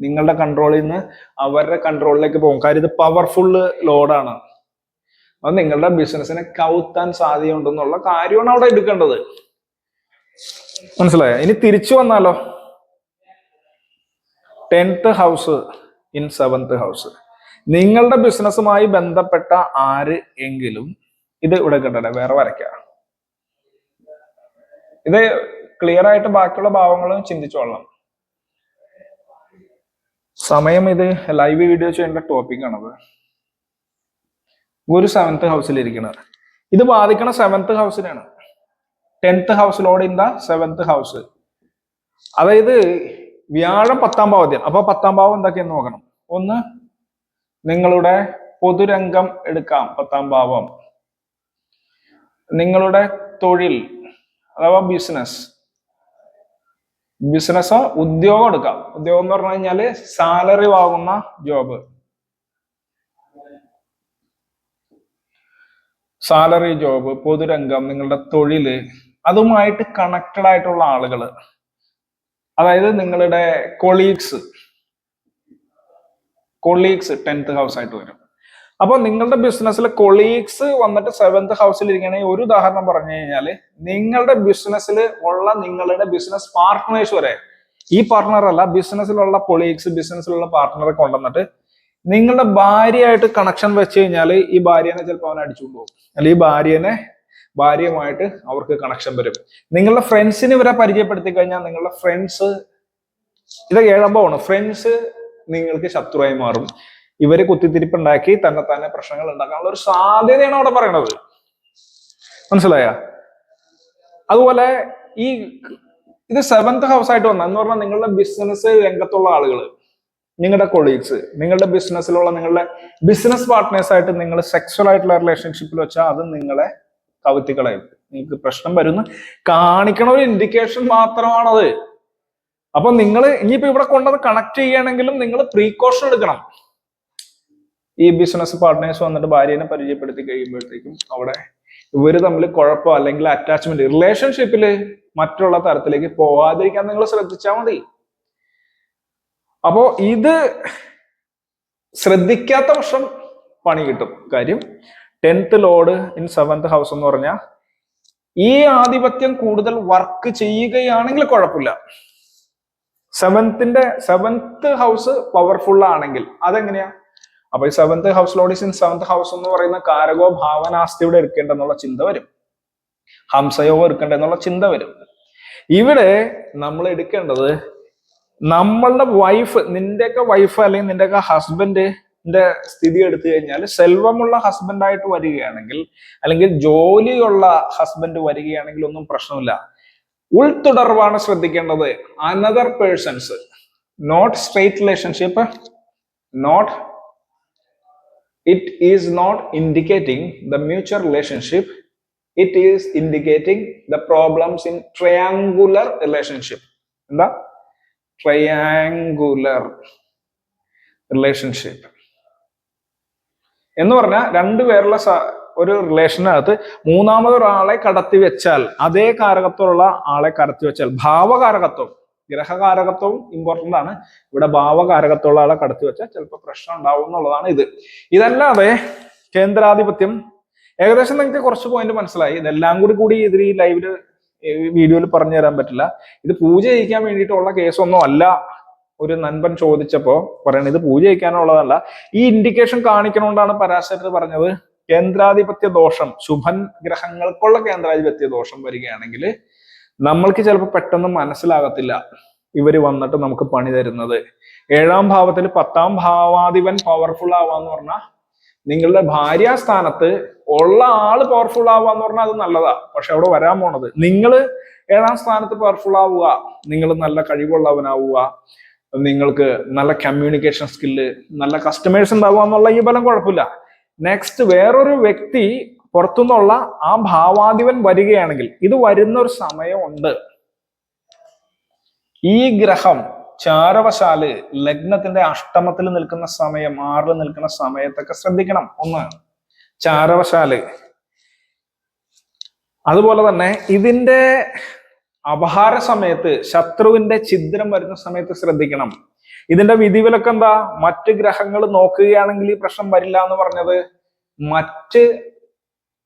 നിങ്ങളുടെ കൺട്രോളിൽ നിന്ന് അവരുടെ കൺട്രോളിലേക്ക് പോകും. കാര്യം ഇത് പവർഫുൾ ലോഡാണ് അത് നിങ്ങളുടെ ബിസിനസ്സിനെ കൗത്താൻ സാധ്യതയുണ്ടെന്നുള്ള കാര്യമാണ് അവിടെ എടുക്കേണ്ടത്. മനസ്സിലായോ? ഇനി തിരിച്ചു വന്നാലോ? Tenth house in seventh house നിങ്ങളുടെ ബിസിനസ്സുമായി ബന്ധപ്പെട്ട ആര് എങ്കിലും ഇത് ഇവിടെ കിട്ടട്ടെ വേറെ വരയ്ക്കാം. ഇത് ക്ലിയർ ആയിട്ട് ബാക്കിയുള്ള ഭാവങ്ങളും ചിന്തിച്ചോളണം. സമയം ഇത് ലൈവ് വീഡിയോ ചെയ്യേണ്ട ടോപ്പിക് ആണത്. ഒരു സെവൻത്ത് ഹൗസിൽ ഇരിക്കുന്നത് ഇത് ബാധിക്കണ സെവൻത്ത് ഹൗസിനാണ് ടെൻത്ത് ഹൗസിലോട് ഇൻ ദ സെവൻത്ത് ഹൗസ് അതായത് വ്യാഴം പത്താം ഭാവത്തിൽ അപ്പൊ പത്താം ഭാവം എന്തൊക്കെയെന്ന് നോക്കണം. ഒന്ന് നിങ്ങളുടെ പൊതുരംഗം എടുക്കാം. പത്താം ഭാവം നിങ്ങളുടെ തൊഴിൽ അഥവാ ബിസിനസ് ബിസിനസ്സോ ഉദ്യോഗം എടുക്കാം. ഉദ്യോഗം എന്ന് പറഞ്ഞു കഴിഞ്ഞാൽ സാലറി വാങ്ങുന്ന ജോബ് സാലറി ജോബ് പൊതുരംഗം നിങ്ങളുടെ തൊഴിൽ അതുമായിട്ട് കണക്റ്റഡ് ആയിട്ടുള്ള ആളുകൾ അതായത് നിങ്ങളുടെ കൊളീഗ്സ് കൊളീഗ്സ് ടെൻത്ത് ഹൗസ് ആയിട്ട് വരും. അപ്പൊ നിങ്ങളുടെ ബിസിനസ്സിൽ കൊളീഗ്സ് വന്നിട്ട് സെവൻത് ഹൗസിൽ ഇരിക്കണമെങ്കിൽ ഒരു ഉദാഹരണം പറഞ്ഞു കഴിഞ്ഞാൽ നിങ്ങളുടെ ബിസിനസ്സിൽ ഉള്ള നിങ്ങളുടെ ബിസിനസ് പാർട്ട്നേഴ്സ് വരെ ഈ പാർട്ട്ണർ അല്ല ബിസിനസ്സിലുള്ള കൊളീഗ്സ് ബിസിനസ്സിലുള്ള പാർട്ട്ണറെ കൊണ്ടുവന്നിട്ട് നിങ്ങളുടെ ഭാര്യയായിട്ട് കണക്ഷൻ വെച്ച് കഴിഞ്ഞാൽ ഈ ഭാര്യനെ ചിലപ്പോൾ അവൻ അടിച്ചുകൊണ്ട് അല്ലെങ്കിൽ ഈ ഭാര്യനെ ഭാര്യയുമായിട്ട് അവർക്ക് കണക്ഷൻ വരും. നിങ്ങളുടെ ഫ്രണ്ട്സിന് ഇവരെ പരിചയപ്പെടുത്തി കഴിഞ്ഞാൽ നിങ്ങളുടെ ഫ്രണ്ട്സ് ഇത് ഏഴമ്പോണ് ഫ്രണ്ട്സ് നിങ്ങൾക്ക് ശത്രുവായി മാറും. ഇവർ കുത്തിത്തിരിപ്പുണ്ടാക്കി തന്നെ തന്നെ പ്രശ്നങ്ങൾ ഉണ്ടാക്കാനുള്ള ഒരു സാധ്യതയാണ് അവിടെ പറയണത്. മനസ്സിലായ? അതുപോലെ ഈ ഇത് സെവൻത് ഹൗസ് ആയിട്ട് വന്ന എന്ന് പറഞ്ഞാൽ നിങ്ങളുടെ ബിസിനസ് രംഗത്തുള്ള ആളുകൾ നിങ്ങളുടെ കൊളീഗ്സ് നിങ്ങളുടെ ബിസിനസ്സിലുള്ള നിങ്ങളുടെ ബിസിനസ് പാർട്ട്നേഴ്സ് ആയിട്ട് നിങ്ങൾ സെക്സ്വൽ ആയിട്ടുള്ള റിലേഷൻഷിപ്പിൽ വെച്ചാൽ അത് നിങ്ങളെ കവിത്തികളായി നിങ്ങൾക്ക് പ്രശ്നം വരുന്നു. കാണിക്കണ ഒരു ഇൻഡിക്കേഷൻ മാത്രമാണത്. അപ്പൊ നിങ്ങൾ ഇനിയിപ്പോ ഇവിടെ കൊണ്ടത് കണക്ട് ചെയ്യണമെങ്കിലും നിങ്ങൾ പ്രീകോഷൻ എടുക്കണം. ഈ ബിസിനസ് പാർട്ട്നേഴ്സ് വന്നിട്ട് ഭാര്യനെ പരിചയപ്പെടുത്തി കഴിയുമ്പോഴത്തേക്കും അവിടെ ഇവർ തമ്മിൽ കുഴപ്പം അല്ലെങ്കിൽ അറ്റാച്ച്മെന്റ് റിലേഷൻഷിപ്പിൽ മറ്റുള്ള തരത്തിലേക്ക് പോവാതിരിക്കാൻ നിങ്ങൾ ശ്രദ്ധിച്ചാൽ മതി. അപ്പോ ഇത് ശ്രദ്ധിക്കാത്ത വർഷം പണി കിട്ടും. കാര്യം tenth lord in seventh house എന്ന് പറഞ്ഞാൽ ഈ ആധിപത്യം കൂടുതൽ വർക്ക് ചെയ്യുകയാണെങ്കിൽ കുഴപ്പമില്ല. സെവൻത്തിന്റെ സെവൻത്ത് ഹൗസ് പവർഫുൾ ആണെങ്കിൽ അതെങ്ങനെയാ? അപ്പൊ ഈ seventh house lord is in seventh house എന്ന് പറയുന്ന കാരകോ ഭാവനാസ്തിയുടെ എടുക്കേണ്ടെന്നുള്ള ചിന്ത വരും. ഹംസയോ എടുക്കേണ്ടെന്നുള്ള ചിന്ത വരും. ഇവിടെ നമ്മൾ എടുക്കേണ്ടത് നമ്മളുടെ വൈഫ് നിന്റെയൊക്കെ വൈഫ് അല്ലെങ്കിൽ നിന്റെയൊക്കെ ഹസ്ബൻഡിന്റെ സ്ഥിതി എടുത്തു കഴിഞ്ഞാൽ സെൽവമുള്ള ഹസ്ബൻഡായിട്ട് വരികയാണെങ്കിൽ അല്ലെങ്കിൽ ജോലിയുള്ള ഹസ്ബൻഡ് വരികയാണെങ്കിൽ ഒന്നും പ്രശ്നമില്ല. ഉൾത്തുടർവാണ് ശ്രദ്ധിക്കേണ്ടത്. Another persons not straight relationship not it is not indicating the mutual relationship. It is indicating the problems in triangular relationship. എന്താ ട്രയാങ്കുലർ റിലേഷൻഷിപ്പ് എന്ന് പറഞ്ഞാൽ രണ്ടുപേരുള്ള പേരുള്ള ഒരു റിലേഷനകത്ത് മൂന്നാമതൊരാളെ കടത്തി വെച്ചാൽ അതേ കാരകത്വമുള്ള ആളെ കടത്തി വെച്ചാൽ ഭാവകാരകത്വം. ഗ്രഹകാരകത്വവും ഇമ്പോർട്ടന്റ് ആണ്. ഇവിടെ ഭാവകാരകത്വമുള്ള ആളെ കടത്തി വെച്ചാൽ ചിലപ്പോൾ പ്രശ്നം ഉണ്ടാവും എന്നുള്ളതാണ് ഇത്. ഇതല്ലാതെ കേന്ദ്രാധിപത്യം. ഏകദേശം നിങ്ങൾക്ക് കുറച്ച് പോയിന്റ് മനസ്സിലായി. ഇതെല്ലാം കൂടി കൂടി ഇതിൽ ഈ ലൈവിൽ വീഡിയോയിൽ പറഞ്ഞു തരാൻ പറ്റില്ല. ഇത് പൂജ ചെയ്യിക്കാൻ വേണ്ടിയിട്ടുള്ള കേസൊന്നും അല്ല. ഒരു നൻപൻ ചോദിച്ചപ്പോൾ പറയണത് ഇത് പൂജ ചെയ്യിക്കാനുള്ളതല്ല. ഈ ഇൻഡിക്കേഷൻ കാണിക്കണോണ്ടാണ് പരാശരർ പറഞ്ഞത്. കേന്ദ്രാധിപത്യ ദോഷം ശുഭൻ ഗ്രഹങ്ങൾക്കുള്ള കേന്ദ്രാധിപത്യ ദോഷം വരികയാണെങ്കിൽ നമ്മൾക്ക് ചിലപ്പോൾ പെട്ടെന്ന് മനസ്സിലാകത്തില്ല ഇവർ വന്നിട്ട് നമുക്ക് പണി തരുന്നത്. ഏഴാം ഭാവത്തിൽ പത്താം ഭാവാധിപൻ പവർഫുൾ ആവാന്ന് പറഞ്ഞാൽ നിങ്ങളുടെ ഭാര്യ ഭാര്യാസ്ഥാനത്ത് ഉള്ള ആൾ പവർഫുൾ ആവാന്ന് പറഞ്ഞാൽ അത് നല്ലതാ. പക്ഷെ അവിടെ വരാൻ പോണത് നിങ്ങൾ ഏഴാം സ്ഥാനത്ത് പവർഫുൾ ആവുക നിങ്ങൾ നല്ല കഴിവുള്ളവനാവുക നിങ്ങൾക്ക് നല്ല കമ്മ്യൂണിക്കേഷൻ സ്കില്ല് നല്ല കസ്റ്റമേഴ്സ് ഉണ്ടാവുക എന്നുള്ള ഈ ബലം കുഴപ്പമില്ല. നെക്സ്റ്റ് വേറൊരു വ്യക്തി പുറത്തുനിന്നുള്ള ആ ഭാവാധിപൻ വരികയാണെങ്കിൽ ഇത് വരുന്ന ഒരു സമയമുണ്ട്. ഈ ഗ്രഹം ചാരവശാൽ ലഗ്നത്തിന്റെ അഷ്ടമത്തിൽ നിൽക്കുന്ന സമയം ആറിൽ നിൽക്കുന്ന സമയത്തൊക്കെ ശ്രദ്ധിക്കണം. ഒന്ന് ചാരവശാൽ. അതുപോലെ തന്നെ ഇതിന്റെ അപഹാര സമയത്ത് ശത്രുവിന്റെ ഛിദ്രം വരുന്ന സമയത്ത് ശ്രദ്ധിക്കണം. ഇതിന്റെ വിധിവിലൊക്കെ എന്താ മറ്റ് ഗ്രഹങ്ങൾ നോക്കുകയാണെങ്കിൽ ഈ പ്രശ്നം വരില്ല എന്ന് പറഞ്ഞത് മറ്റ്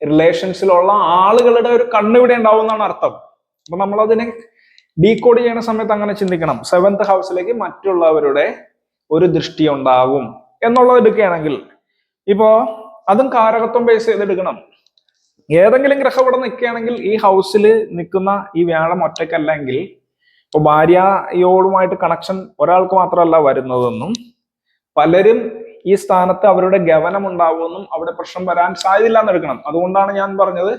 റിലേഷൻസിലുള്ള ആളുകളുടെ ഒരു കണ്ണ് ഇവിടെ ഉണ്ടാവും എന്നാണ് അർത്ഥം. അപ്പൊ നമ്മൾ അതിനെ ഡീകോഡ് ചെയ്യുന്ന സമയത്ത് അങ്ങനെ ചിന്തിക്കണം. സെവൻത് ഹൗസിലേക്ക് മറ്റുള്ളവരുടെ ഒരു ദൃഷ്ടി ഉണ്ടാകും എന്നുള്ളത് എടുക്കുകയാണെങ്കിൽ ഇപ്പോ അതും കാരകത്വം ബേസ് ചെയ്തെടുക്കണം ഏതെങ്കിലും ഗ്രഹം ഇവിടെ നിൽക്കുകയാണെങ്കിൽ ഈ ഹൗസിൽ നിൽക്കുന്ന ഈ വ്യാഴം ഒറ്റയ്ക്കല്ലെങ്കിൽ ഇപ്പൊ ഭാര്യയോടുമായിട്ട് കണക്ഷൻ ഒരാൾക്ക് മാത്രമല്ല വരുന്നതെന്നും പലരും ഈ സ്ഥാനത്ത് അവരുടെ ഗവനം ഉണ്ടാവുമെന്നും അവിടെ പ്രശ്നം വരാൻ സാധ്യതയില്ല എന്നെടുക്കണം അതുകൊണ്ടാണ് ഞാൻ പറഞ്ഞത്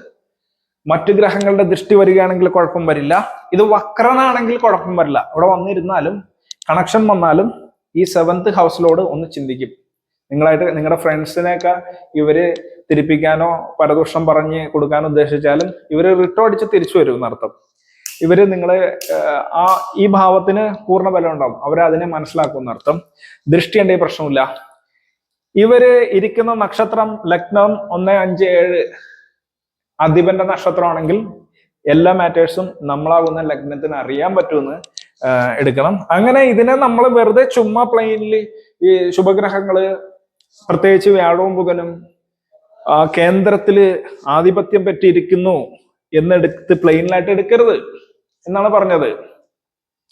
മറ്റു ഗ്രഹങ്ങളുടെ ദൃഷ്ടി വരികയാണെങ്കിൽ കുഴപ്പം വരില്ല. ഇത് വക്രനാണെങ്കിൽ കുഴപ്പം വരില്ല. അവിടെ വന്നിരുന്നാലും കണക്ഷൻ വന്നാലും ഈ സെവൻത് ഹൗസിലോട് ഒന്ന് ചിന്തിക്കും. നിങ്ങളായിട്ട് നിങ്ങളുടെ ഫ്രണ്ട്സിനെയൊക്കെ ഇവർ തിരിപ്പിക്കാനോ പരദൂഷണം പറഞ്ഞ് കൊടുക്കാനോ ഉദ്ദേശിച്ചാലും ഇവർ റിട്ടോ അടിച്ച് തിരിച്ചു വരും എന്നർത്ഥം. ഇവർ നിങ്ങളെ ആ ഈ ഭാവത്തിന് പൂർണ ബലം ഉണ്ടാവും. അവരതിനെ മനസ്സിലാക്കും എന്നർത്ഥം. ദൃഷ്ടി ഉണ്ടെങ്കിൽ പ്രശ്നമില്ല. ഇവർ ഇരിക്കുന്ന നക്ഷത്രം ലഗ്നം ഒന്ന് അഞ്ച് ഏഴ്. അധിപന്റെ നക്ഷത്രമാണെങ്കിൽ എല്ലാ മാറ്റേഴ്സും നമ്മളാകുന്ന ലഗ്നത്തിന് അറിയാൻ പറ്റുമെന്ന് എടുക്കണം. അങ്ങനെ ഇതിനെ നമ്മൾ വെറുതെ ചുമ്മാ പ്ലെയിനിൽ ഈ ശുഭഗ്രഹങ്ങൾ പ്രത്യേകിച്ച് വ്യാഴവും ബുധനും ആ കേന്ദ്രത്തിൽ ആധിപത്യം പറ്റിയിരിക്കുന്നു എന്നെടുത്ത് പ്ലെയിനിലായിട്ട് എടുക്കരുത് എന്നാണ് പറഞ്ഞത്.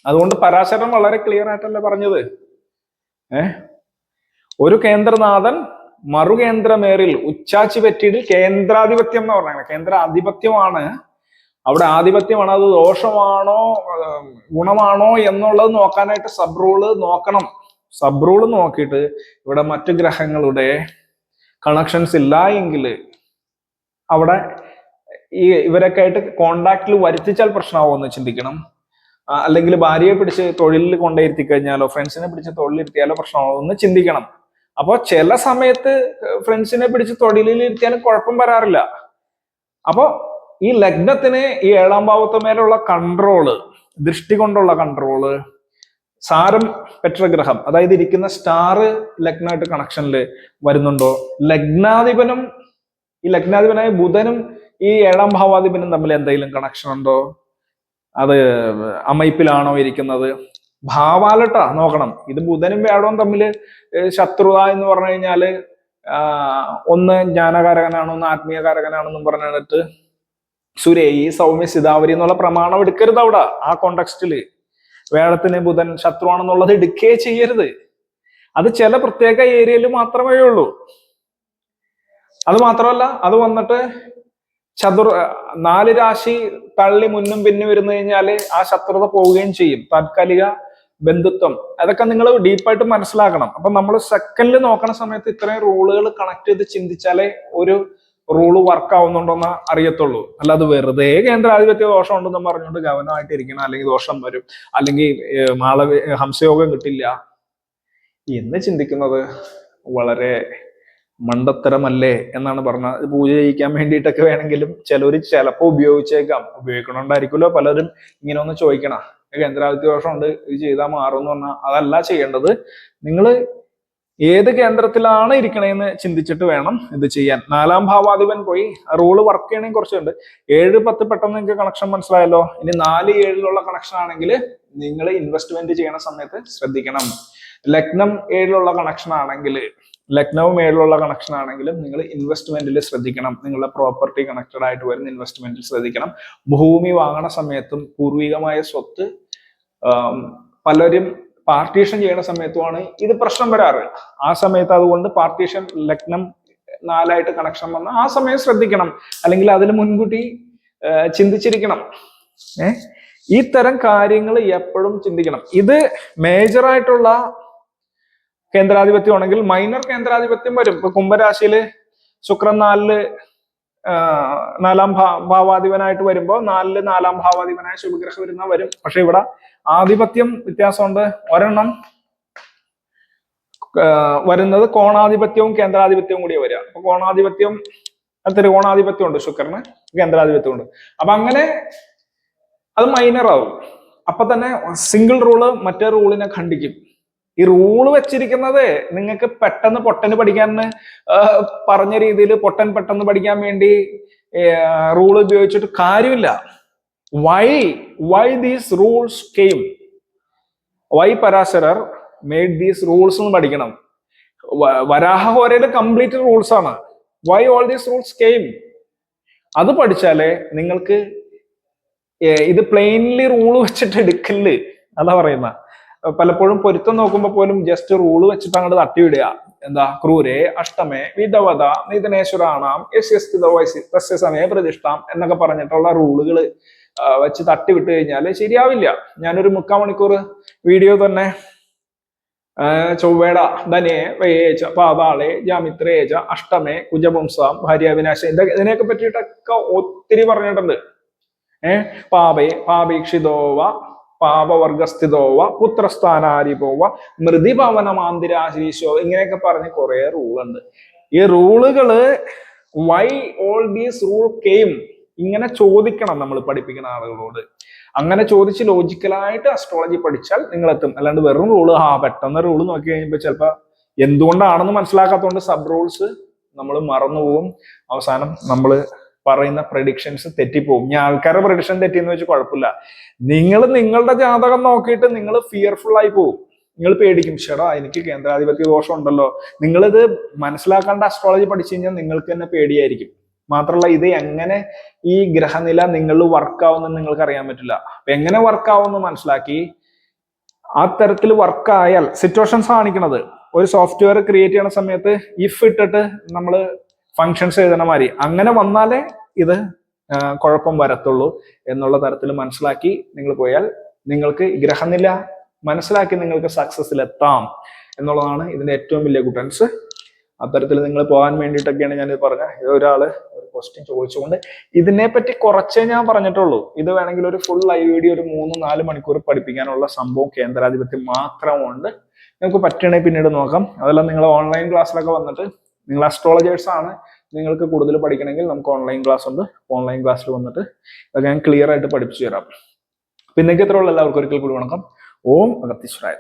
അതുകൊണ്ട് പരാശരം വളരെ ക്ലിയർ ആയിട്ടല്ലേ പറഞ്ഞത്? ഏ? ഒരു കേന്ദ്രനാഥൻ മറുകേന്ദ്രമേറിൽ ഉച്ചാച്ചി പറ്റിയിൽ കേന്ദ്രാധിപത്യം എന്ന് പറഞ്ഞാൽ കേന്ദ്ര ആധിപത്യമാണ് അവിടെ ആധിപത്യമാണ്. അത് ദോഷമാണോ ഗുണമാണോ എന്നുള്ളത് നോക്കാനായിട്ട് സബ് റൂൾ നോക്കണം. സബ് റൂൾ നോക്കിയിട്ട് ഇവിടെ മറ്റു ഗ്രഹങ്ങളുടെ കണക്ഷൻസ് ഇല്ല എങ്കിൽ അവിടെ ഈ ഇവരൊക്കെ ആയിട്ട് കോണ്ടാക്റ്റിൽ വരുത്തിച്ചാൽ പ്രശ്നമാവുമെന്ന് ചിന്തിക്കണം. അല്ലെങ്കിൽ ഭാര്യയെ പിടിച്ച് തൊഴിലിൽ കൊണ്ടിരുത്തി കഴിഞ്ഞാലോ ഫ്രണ്ട്സിനെ പിടിച്ച് തൊഴിലിരുത്തിയാലോ പ്രശ്നമാവുമെന്ന് ചിന്തിക്കണം. അപ്പോൾ ചില സമയത്ത് ഫ്രണ്ട്സിനെ പിടിച്ച് തൊടിലിൽ ഇരുത്തിയാലും കുഴപ്പം വരാറില്ല. അപ്പോൾ ഈ ലഗ്നത്തിന് ഈ ഏഴാം ഭാവത്ത് മേലുള്ള കൺട്രോൾ ദൃഷ്ടി കൊണ്ടുള്ള കൺട്രോൾ സാരം പെട്രഗ്രഹം അതായത് ഇരിക്കുന്ന സ്റ്റാർ ലഗ്നമായിട്ട് കണക്ഷനിൽ വരുന്നുണ്ടോ? ലഗ്നാധിപനും ഈ ലഗ്നാധിപനായ ബുധനും ഈ ഏഴാം ഭാവാധിപനും തമ്മിൽ എന്തെങ്കിലും കണക്ഷൻ ഉണ്ടോ? അത് അമയിപ്പിലാണോ ഇരിക്കുന്നത്? ഭാവാലട്ടാ നോക്കണം. ഇത് ബുധനും വ്യാഴവും തമ്മിൽ ശത്രുത എന്ന് പറഞ്ഞു കഴിഞ്ഞാൽ ഒന്ന് ജ്ഞാനകാരകനാണ് ഒന്ന് ആത്മീയകാരകനാണെന്നും പറഞ്ഞിട്ട് സുരേ ഈ സൗമ്യ സിതാവരി എന്നുള്ള പ്രമാണം എടുക്കരുത് അവിടെ ആ കോണ്ടക്സ്റ്റിൽ വേഴത്തിന് ബുധൻ ശത്രുവാണെന്നുള്ളത് എടുക്കുകയേ ചെയ്യരുത്. അത് ചില പ്രത്യേക ഏരിയയിൽ മാത്രമേ ഉള്ളൂ. അത് മാത്രമല്ല അത് വന്നിട്ട് ചതുർ നാല് രാശി തള്ളി മുന്നും പിന്നും വരുന്നു കഴിഞ്ഞാൽ ആ ശത്രുത പോവുകയും ചെയ്യും. താത്കാലിക ബന്ധുത്വം. അതൊക്കെ നിങ്ങൾ ഡീപ്പായിട്ട് മനസ്സിലാക്കണം. അപ്പൊ നമ്മൾ സെക്കൻഡിൽ നോക്കണ സമയത്ത് ഇത്രയും റൂളുകൾ കണക്ട് ചെയ്ത് ചിന്തിച്ചാലേ ഒരു റൂൾ വർക്ക് ആവുന്നുണ്ടോന്ന് അറിയത്തുള്ളൂ. അല്ലാതെ വെറുതെ കേന്ദ്രാധിപത്യ ദോഷം ഉണ്ടെന്ന് പറഞ്ഞുകൊണ്ട് ഗവനമായിട്ട് ഇരിക്കണം അല്ലെങ്കിൽ ദോഷം വരും അല്ലെങ്കിൽ മാള ഹംസയോഗം കിട്ടില്ല. എന്ന് ചിന്തിക്കുന്നത് വളരെ മണ്ടത്തരമല്ലേ എന്നാണ് പറഞ്ഞത് പൂജ ചെയ്യിക്കാൻ വേണ്ടിയിട്ടൊക്കെ വേണമെങ്കിലും ചിലർ ചിലപ്പോൾ ഉപയോഗിച്ചേക്കാം. ഉപയോഗിക്കണോണ്ടായിരിക്കുമല്ലോ പലരും ഇങ്ങനെ ഒന്ന് ചോദിക്കണ. കേന്ദ്രാധിപത്യ ദോഷമുണ്ട് ഇത് ചെയ്താൽ മാറും എന്ന് പറഞ്ഞാൽ അതല്ല ചെയ്യേണ്ടത്. നിങ്ങൾ ഏത് കേന്ദ്രത്തിലാണ് ഇരിക്കണേന്ന് ചിന്തിച്ചിട്ട് വേണം ഇത് ചെയ്യാൻ. നാലാം ഭാവാധിപൻ പോയി. റൂൾ വർക്ക് ചെയ്യണമെങ്കിൽ കുറച്ചുണ്ട്. ഏഴ് പത്ത് പെട്ടെന്ന് നിങ്ങൾക്ക് കണക്ഷൻ മനസ്സിലായല്ലോ. ഇനി നാല് ഏഴിലുള്ള കണക്ഷൻ ആണെങ്കിൽ നിങ്ങൾ ഇൻവെസ്റ്റ്മെന്റ് ചെയ്യണ സമയത്ത് ശ്രദ്ധിക്കണം. ലഗ്നം ഏഴിലുള്ള കണക്ഷൻ ആണെങ്കിൽ ലഗ്നവും മേളിലുള്ള കണക്ഷൻ ആണെങ്കിലും നിങ്ങൾ ഇൻവെസ്റ്റ്മെന്റിൽ ശ്രദ്ധിക്കണം. നിങ്ങളുടെ പ്രോപ്പർട്ടി കണക്റ്റഡ് ആയിട്ട് വരുന്ന ഇൻവെസ്റ്റ്മെന്റിൽ ശ്രദ്ധിക്കണം. ഭൂമി വാങ്ങണ സമയത്തും പൂർവികമായ സ്വത്ത് പലരും പാർട്ടീഷൻ ചെയ്യണ സമയത്തുമാണ് ഇത് പ്രശ്നം വരാറ്. ആ സമയത്ത് അതുകൊണ്ട് പാർട്ടീഷൻ ലഗ്നം നാലായിട്ട് കണക്ഷൻ വന്ന ആ സമയം ശ്രദ്ധിക്കണം. അല്ലെങ്കിൽ അതിന് മുൻകൂട്ടി ചിന്തിച്ചിരിക്കണം. ഏ? ഈ തരം കാര്യങ്ങൾ എപ്പോഴും ചിന്തിക്കണം. ഇത് മേജർ ആയിട്ടുള്ള കേന്ദ്രാധിപത്യം ആണെങ്കിൽ മൈനർ കേന്ദ്രാധിപത്യം വരും. ഇപ്പൊ കുംഭരാശിയിൽ ശുക്രൻ നാലിൽ നാലാം ഭാ ഭാവാധിപനായിട്ട് വരുമ്പോൾ നാലിൽ നാലാം ഭാവാധിപനായ ശുഭഗ്രഹം വരുന്ന വരും. പക്ഷെ ഇവിടെ ആധിപത്യം വ്യത്യാസമുണ്ട്. ഒരെണ്ണം വരുന്നത് കോണാധിപത്യവും കേന്ദ്രാധിപത്യവും കൂടി വരിക. അപ്പൊ കോണാധിപത്യം ത്രികോണാധിപത്യം ഉണ്ട് ശുക്രന് കേന്ദ്രാധിപത്യം ഉണ്ട്. അപ്പൊ അങ്ങനെ അത് മൈനർ ആവും. അപ്പൊ തന്നെ സിംഗിൾ റൂൾ മറ്റേ റൂളിനെ ഖണ്ഡിക്കും. ഈ റൂൾ വെച്ചിരിക്കുന്നത് നിങ്ങൾക്ക് പെട്ടെന്ന് പൊട്ടന് പഠിക്കാൻ പറഞ്ഞ രീതിയിൽ പൊട്ടൻ പെട്ടെന്ന് പഠിക്കാൻ വേണ്ടി റൂൾ ഉപയോഗിച്ചിട്ട് കാര്യമില്ല. Why why these rules came why Parasharar made these rules എന്ന് പഠിക്കണം. വരാഹോരയുടെ കംപ്ലീറ്റ് റൂൾസ് ആണ്. Why all these rules came അത് പഠിച്ചാലേ നിങ്ങൾക്ക് ഇത് പ്ലെയിൻലി റൂൾ വെച്ചിട്ട് എടുക്കൽ. അതാ പറയുന്ന. പലപ്പോഴും പൊരുത്തം നോക്കുമ്പോൾ പോലും ജസ്റ്റ് റൂൾ വെച്ചിട്ട് അങ്ങോട്ട് തട്ടിവിടുക. എന്താ? ക്രൂരെ അഷ്ടമേ വിധവത നിതനേശ്വരാണാം യശ്യസ്ഥിത വയസ്സി തസ്യ സമയ പ്രതിഷ്ഠാം എന്നൊക്കെ പറഞ്ഞിട്ടുള്ള റൂളുകൾ വെച്ച് തട്ടിവിട്ട് കഴിഞ്ഞാൽ ശരിയാവില്ല. ഞാനൊരു മുക്കാൽ മണിക്കൂർ വീഡിയോ തന്നെ ചൊവ്വേട ധനേ വയേച്ച പാതാളെ ജാമിത്രേജ അഷ്ടമേ കുജപുംസാം ഭാര്യാവിനാശ ഇതിനെയൊക്കെ പറ്റിയിട്ടൊക്കെ ഒത്തിരി പറഞ്ഞിട്ടുണ്ട്. ഏഹ് പാപേ പാപീക്ഷിതോവ പാപവർഗസ്ഥിതോവ പുത്രസ്ഥാനാരിപോവ മൃതിഭവനമാന്തിരാശീശോ ഇങ്ങനെയൊക്കെ പറഞ്ഞ് കുറെ റൂളുണ്ട് ഈ റൂളുകൾ why all these rule came ഇങ്ങനെ ചോദിക്കണം നമ്മൾ പഠിപ്പിക്കുന്ന ആളുകളോട്. അങ്ങനെ ചോദിച്ച് ലോജിക്കലായിട്ട് അസ്ട്രോളജി പഠിച്ചാൽ നിങ്ങൾ എത്തും അല്ലാണ്ട് വെറും റൂൾ ആ പെട്ടെന്ന് റൂൾ നോക്കി കഴിയുമ്പോൾ ചിലപ്പോൾ എന്തുകൊണ്ടാണെന്ന് മനസ്സിലാക്കാത്തതുകൊണ്ട് സബ് റൂൾസ് നമ്മൾ മറന്നു പോവും അവസാനം നമ്മൾ പറയുന്ന പ്രഡിക്ഷൻസ് തെറ്റിപ്പോകും. ഞാൻ ആൾക്കാരുടെ പ്രഡിക്ഷൻ തെറ്റിയെന്ന് വെച്ച് കുഴപ്പമില്ല. നിങ്ങൾ നിങ്ങളുടെ ജാതകം നോക്കിയിട്ട് നിങ്ങൾ ഫിയർഫുൾ ആയി പോകും നിങ്ങൾ പേടിക്കും ചേടാ എനിക്ക് കേന്ദ്രാധിപത്യ ദോഷം ഉണ്ടല്ലോ. നിങ്ങളിത് മനസ്സിലാക്കേണ്ട അസ്ട്രോളജി പഠിച്ചു കഴിഞ്ഞാൽ നിങ്ങൾക്ക് തന്നെ പേടിയായിരിക്കും. മാത്രമല്ല ഇത് എങ്ങനെ ഈ ഗ്രഹനില നിങ്ങളിൽ വർക്ക് ആവുമെന്ന് നിങ്ങൾക്ക് അറിയാൻ പറ്റില്ല. അപ്പൊ എങ്ങനെ വർക്ക് ആവുമെന്ന് മനസ്സിലാക്കി? ആ തരത്തിൽ വർക്ക് ആയാൽ സിറ്റുവേഷൻസ് കാണിക്കണത്. ഒരു സോഫ്റ്റ്വെയർ ക്രിയേറ്റ് ചെയ്യണ സമയത്ത് ഇഫ് ഇട്ടിട്ട് നമ്മൾ ഫങ്ഷൻസ് എഴുതണ മാതിരി. അങ്ങനെ വന്നാലേ ഇത് കുഴപ്പം വരത്തുള്ളൂ എന്നുള്ള തരത്തിൽ മനസ്സിലാക്കി നിങ്ങൾ പോയാൽ നിങ്ങൾക്ക് ഗ്രഹനില മനസ്സിലാക്കി നിങ്ങൾക്ക് സക്സസ്സിലെത്താം എന്നുള്ളതാണ് ഇതിന്റെ ഏറ്റവും വലിയ ഗുഡൻസ് അത്തരത്തിൽ നിങ്ങൾ പോകാൻ വേണ്ടിയിട്ടൊക്കെയാണ് ഞാനിത് പറഞ്ഞത്. ഇത് ഒരാൾ ഒരു ക്വസ്റ്റ്യൻ ചോദിച്ചുകൊണ്ട് ഇതിനെപ്പറ്റി കുറച്ചേ ഞാൻ പറഞ്ഞിട്ടുള്ളൂ. ഇത് വേണമെങ്കിൽ ഒരു ഫുൾ ലൈവ് വീഡിയോ ഒരു മൂന്ന് നാല് മണിക്കൂർ പഠിപ്പിക്കാനുള്ള സംഭവം കേന്ദ്രാധിപത്യം മാത്രമുണ്ട്. നിങ്ങൾക്ക് പറ്റണേ പിന്നീട് നോക്കാം. അതെല്ലാം നിങ്ങൾ ഓൺലൈൻ ക്ലാസ്സിലൊക്കെ വന്നിട്ട് നിങ്ങൾ അസ്ട്രോളജേഴ്സ് ആണ്. നിങ്ങൾക്ക് കൂടുതൽ പഠിക്കണമെങ്കിൽ നമുക്ക് ഓൺലൈൻ ക്ലാസ് ഉണ്ട്. ഓൺലൈൻ ക്ലാസ്സിൽ വന്നിട്ട് ഞാൻ ക്ലിയർ ആയിട്ട് പഠിപ്പിച്ചു തരാം. പിന്നെ ഇത്രയുള്ള എല്ലാവർക്കും ഒരിക്കൽ കൂടി വണക്കം. ഓം അഗത്തീശ്വരായ